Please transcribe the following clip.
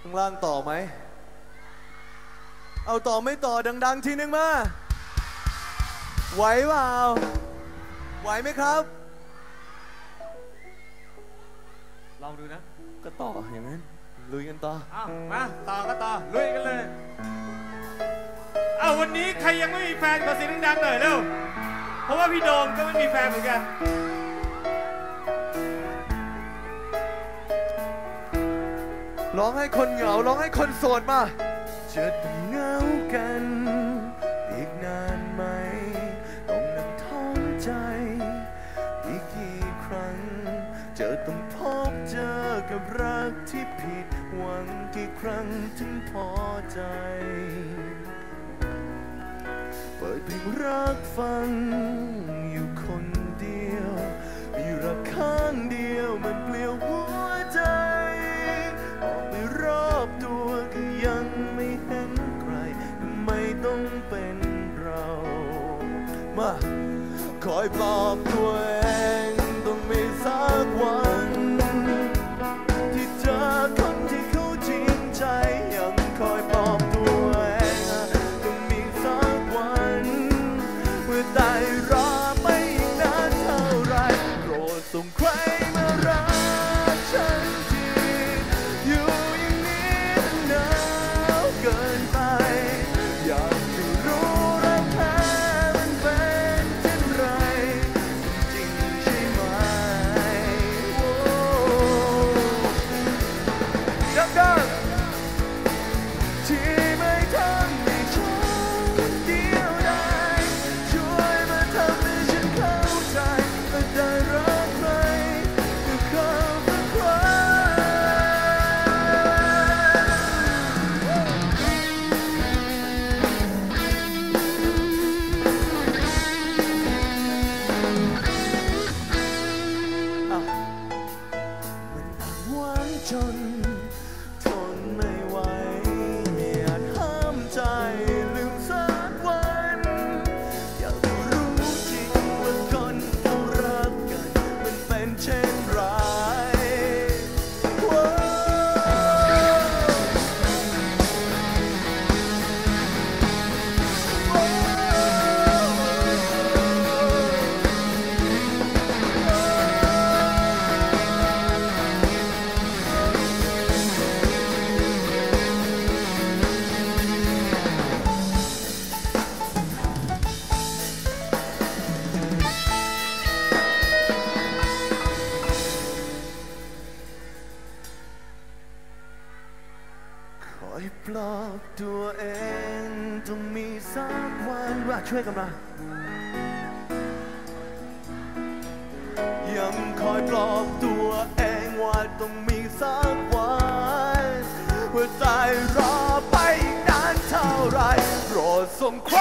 ข้างล่างต่อไหม เอาต่อไม่ต่อดัง ๆ ทีนึงมา ไหวเปล่า ไหวไหมครับ ลองดูนะ ก็ต่ออย่างนั้น ลุยกันต่อ อ้าวมา ต่อก็ต่อ ลุยกันเลย เอาวันนี้ใครยังไม่มีแฟนขอเสียงดังๆหน่อยเร็ว เพราะว่าพี่โดมก็ไม่มีแฟนเหมือนกัน ร้องให้คนเหงาร้องให้คนโสดมาจะต้องเหงากัน อีกนานไหม ต้องนั่งท้องใจ อีกกี่ครั้ง จะต้องพบเจอกับรักที่ผิดหวังกี่ครั้งถึงพอใจ เปิดเพลงรักฟัง มาคอยปลอบตัวเองต้องมีสักวัน มั คอยปลอบตัวเองต้องมีสักวันว่าช่วยกันมายังคอยปลอบตัวเองว่าต้องมีสักวันว่าใจรอไปอีกนานเท่าไรโปรดส่งเคร